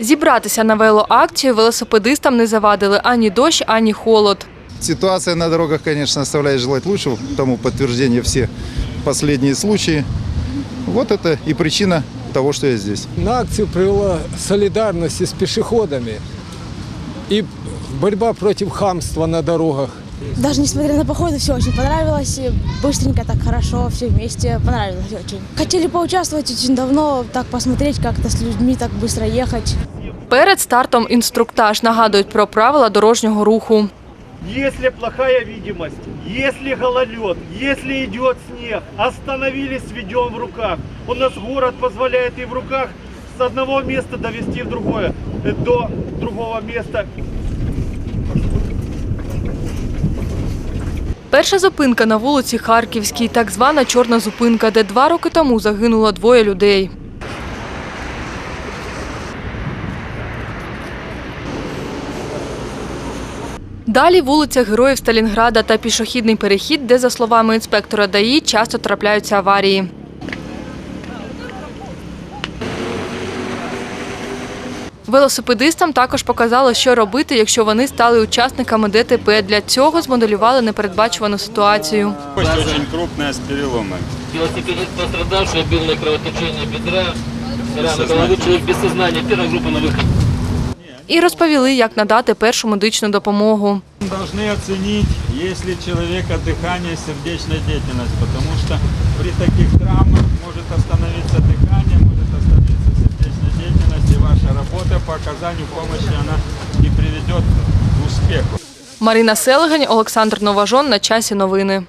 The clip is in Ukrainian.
Зібратися на велоакцію велосипедистам не завадили ані дощ, ані холод. Ситуация на дорогах, конечно, оставляет желать лучшего, тому подтверждение все последние случаи. Вот это и причина того, что я здесь. На акцию привела солидарность с пешеходами и борьба против хамства на дорогах. Даже несмотря на походы, все очень понравилось. и Быстренько, так хорошо, все вместе. Понравилось очень. Хотели поучаствовать очень давно, так посмотреть, как это с людьми так быстро ехать. Перед стартом інструктаж нагадують про правила дорожнього руху. Если плохая видимость, если гололед, если идет снег, остановились, ведем в руках. У нас город позволяет и в руках с одного места довести в другое, э, до другого места. Перша зупинка на вулиці Харківській, так звана чорна зупинка, де два роки тому загинуло двоє людей. Далі вулиця Героїв Сталінграда та пішохідний перехід, де, за словами інспектора ДАІ, часто трапляються аварії. Велосипедистам також показали, що робити, якщо вони стали учасниками ДТП. Для цього змоделювали непередбачувану ситуацію. Кость очень крупная с переломами. Велосипедист пострадавший, обильное кровотечение бедра, рана головы, человек без сознания, первая группа на выход. І розповіли, як надати першу медичну допомогу. Должны оценить, есть ли человека дыхание и сердечная деятельность, потому что при таких травмах может остановиться дыхание, может остановиться оказанию помощи, она и приведет к успеху. Марина Селегень, Олександр Новажон. На часі новини.